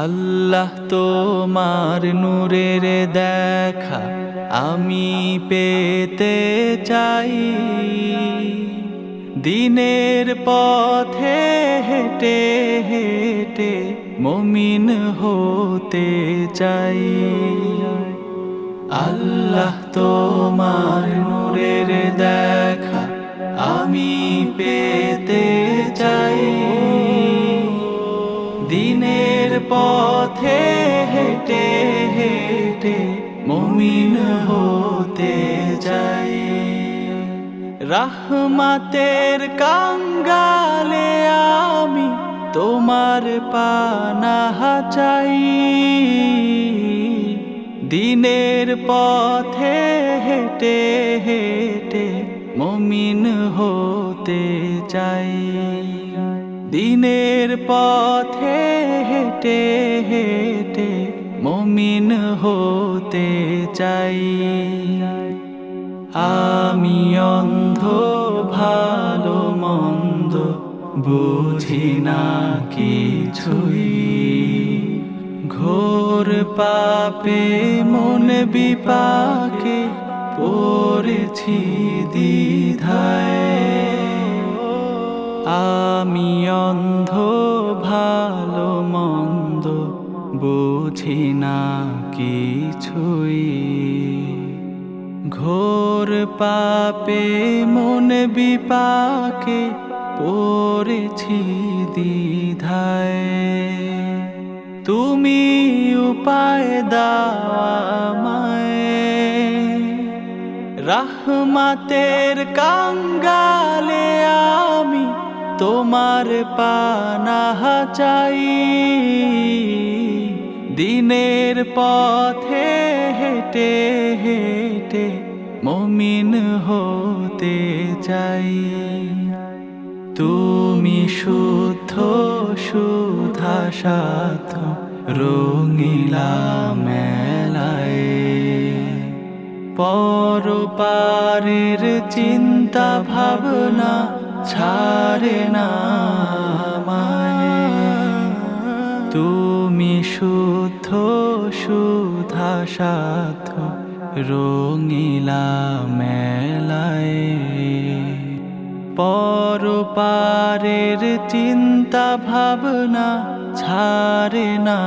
আল্লাহ তোমার নূরের দেখা আমি পেতে চাই। দিনের পথে হেঁটে হেঁটে মমিন হতে চাই। আল্লাহ তোমার নূরের পথে হেঁটে হেঁটে মমিন হতে যাই। রাহমাতের কাঙ্গালে আমি তোমার পানাহা চাই। দিনের পথে হেঁটে হেঁটে মমিন হতে চাই দিনের পথে হেঁটে হেঁটে মমিন হতে চাই। আমি অন্ধ, ভালো, মন্দ, বুঝি না কিছুই। ঘোর পাপে মন বিপাকে পড়েছি দ্বিধায়। আমি অন্ধ, ভালো, মন্দ, বুঝি না কিছুই। ঘোর পাপে মন বিপাকে পড়েছি দ্বিধায়। তুমি উপায় দাওয়ামায় রাহমাতের কাঙ্গালে আমি তোমার পানাহা চাই। দিনের পথে হেঁটে হেঁটে মমিন হতে চাই। তুমি শুদ্ধ, সুধা সাথ রঙিলা মেলায়। পরপারের চিন্তা ভাবনা ছাড়ে না আমায়। তুমি শুদ্ধ সুধা সাথ রঙিলা মেলায় পরপারের চিন্তা ভাবনা ছাড়ে না